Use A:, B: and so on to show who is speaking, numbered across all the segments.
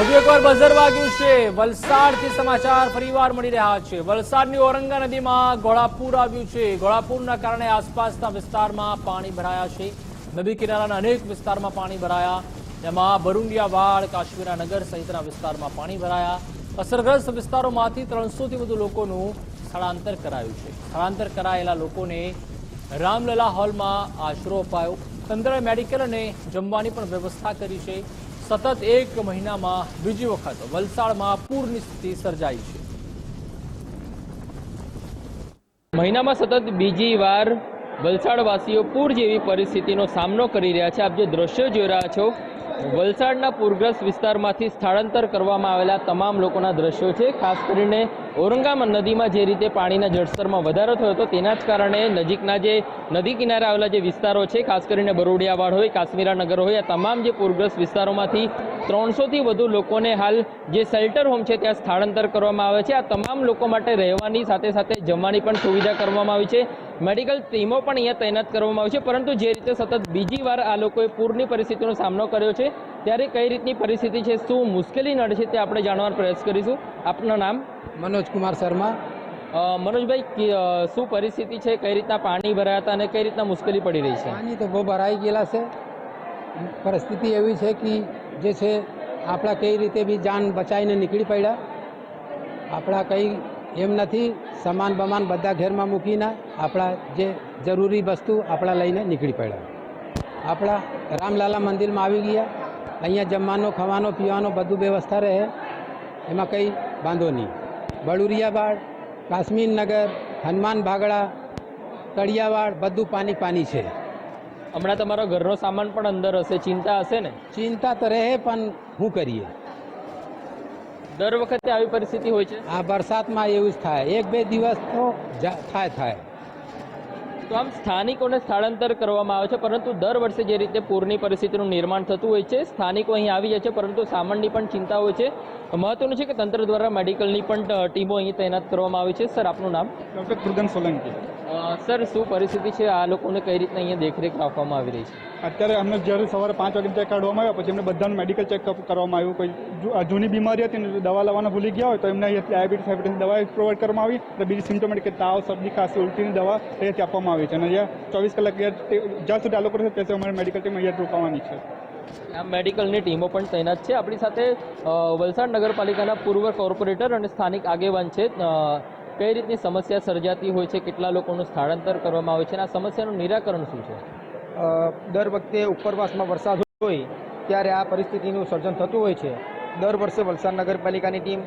A: વધુ એકવાર બઝર વાગ્યું છે. વલસાડથી સમાચાર ફરીવાર મળી રહ્યા છે. વલસાડની ઔરંગા નદીમાં ગોળાપુર આવ્યું છે. ગોળાપુરના કારણે આસપાસના વિસ્તારમાં પાણી ભરાયા છે. નદી કિનારાના અનેક વિસ્તારમાં પાણી ભરાયા. તેમાં બરુંડિયાવાડ કાશ્મીરા નગર સહિતના વિસ્તારમાં પાણી ભરાયા. અસરગ્રસ્ત વિસ્તારોમાંથી ત્રણસોથી વધુ લોકોનું સ્થળાંતર કરાયું છે. સ્થળાંતર કરાયેલા લોકોને રામલલા હોલમાં આશરો અપાયો. તંત્રએ મેડિકલ અને જમવાની પણ વ્યવસ્થા કરી છે. સતત એક મહિનામાં બીજી વખત વલસાડમાં પૂરની સ્થિતિ સર્જાઈ છે. મહિનામાં સતત બીજી વાર વલસાડવાસીઓ પૂર જેવી પરિસ્થિતિનો સામનો કરી રહ્યા છે. આપ જે દ્રશ્યો જોઈ રહ્યા છો, વલસાડના પૂરગ્રસ્ત વિસ્તારમાંથી સ્થળાંતર કરવામાં આવેલા તમામ લોકોના દ્રશ્યો છે. ખાસ કરીને ઔરંગાબાદ નદીમાં જે રીતે પાણીના જળસ્તરમાં વધારો થયો હતો, તેના જ કારણે નજીકના જે નદી કિનારે આવેલા જે વિસ્તારો છે, ખાસ કરીને બરોડિયાવાડ હોય, કાશ્મીરા નગર હોય, આ તમામ જે પૂરગ્રસ્ત વિસ્તારોમાંથી ત્રણસોથી વધુ લોકોને હાલ જે શેલ્ટર હોમ છે, ત્યાં સ્થળાંતર કરવામાં આવે છે. આ તમામ લોકો માટે રહેવાની સાથે સાથે જમવાની પણ સુવિધા કરવામાં આવી છે. મેડિકલ ટીમો પણ અહીંયા તૈનાત કરવામાં આવી છે પરંતુ જે રીતે સતત બીજી વાર આ લોકોએ પૂરની પરિસ્થિતિનો સામનો કર્યો છે ત્યારે કઈ રીતની પરિસ્થિતિ છે શું મુશ્કેલી નડે છે તે આપણે જાણવાનો પ્રયાસ કરીશું. આપનું નામ?
B: મનોજ કુમાર શર્મા
A: મનોજભાઈ શું પરિસ્થિતિ છે કઈ રીતના પાણી ભરાયા હતા અને કઈ રીતના મુશ્કેલી પડી રહી છે?
B: પાણી તો બહુ ભરાઈ ગયેલા છે. પરિસ્થિતિ એવી છે કે જે છે આપણા કઈ રીતે બી જાન બચાવીને નીકળી પડ્યા. આપણા કંઈ એમ નથી સામાન બમાન બધા ઘેરમાં મૂકીને આપણા જે જરૂરી વસ્તુ આપણા લઈને નીકળી પડ્યા. આપણા રામલાલા મંદિરમાં આવી ગયા અહીંયા જમવાનો ખાવાનો પીવાનો બધું વ્યવસ્થા રહે એમાં કંઈ વાંધો નહીં. બળુરિયાવાડ કાશ્મીર નગર હનુમાન ભાગડા કડિયાવાડ બધું પાણી પાણી છે.
A: હમણાં તમારો ઘરનો સામાન પણ અંદર હશે ચિંતા હશે ને?
B: ચિંતા તો રહે પણ હું કરીએ?
A: દર વખતે આવી પરિસ્થિતિ હોય છે?
B: આ વરસાદમાં એવું જ થાય. એક બે દિવસ તો જા- થાય થાય.
A: તો આમ સ્થાનિકોને સ્થળાંતર કરવામાં આવે છે પરંતુ દર વર્ષે જે રીતે પૂરની પરિસ્થિતિનું નિર્માણ થતું હોય છે સ્થાનિકો અહીં આવી જાય છે પરંતુ સામાનની પણ ચિંતા હોય છે. મહત્વનું છે કે તંત્ર દ્વારા મેડિકલની પણ ટીમો અહીં તૈનાત કરવામાં આવી છે. સર આપનું નામ?
C: ડૉક્ટર કૃદન સોલંકી.
A: સર શું પરિસ્થિતિ છે? આ લોકોને કઈ રીતના અહીંયા દેખરેખ રાખવામાં આવી રહી છે?
C: અત્યારે અમને જ્યારે સવારે પાંચ વાગે ચેક કાઢવામાં આવ્યા, પછી એમને બધાને મેડિકલ ચેકઅપ કરવામાં આવ્યું. કોઈ જૂની બીમારી હતી દવા લેવાના ભૂલી ગયા હોય, તો એમને અહીંયા ડાયાબિટીસ ડાયાબિટીસ દવા પ્રોવાઈડ કરવામાં આવી. અને બીજી સિમ્ટોમેટિક કે તાવ, શરદી, ખાંસી, ઉલટીની દવા અહીંયાથી આપવામાં આવી છે. અને અહીંયા ચોવીસ કલાક જ્યાં સુધી આ લોકો રહેશે, ત્યાં સુધી અમારી મેડિકલ ટીમ અહીંયા રોકાવાની છે.
A: આ મેડિકલની ટીમો પણ તૈનાત છે. આપણી સાથે વલસાડ નગરપાલિકાના પૂર્વ કોર્પોરેટર અને સ્થાનિક આગેવાન છે. કઈ રીતની સમસ્યા સર્જાતી હોય છે? કેટલા લોકોનું સ્થળાંતર કરવામાં આવે છે? અને આ સમસ્યાનું નિરાકરણ શું છે?
D: દર વખતે ઉપરવાસમાં વરસાદ હોય ત્યારે આ પરિસ્થિતિનું સર્જન થતું હોય છે. દર વર્ષે વલસાડ નગરપાલિકાની ટીમ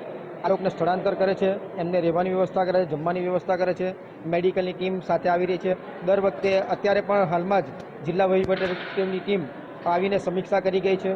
D: આ લોકોને સ્થળાંતર કરે છે, એમને રહેવાની વ્યવસ્થા કરે છે જમવાની વ્યવસ્થા કરે છે, મેડિકલની ટીમ સાથે આવી રહી છે. દર વખતે અત્યારે પણ હાલમાં જ જિલ્લા વહીવટીની ટીમ આવીને સમીક્ષા કરી ગઈ છે.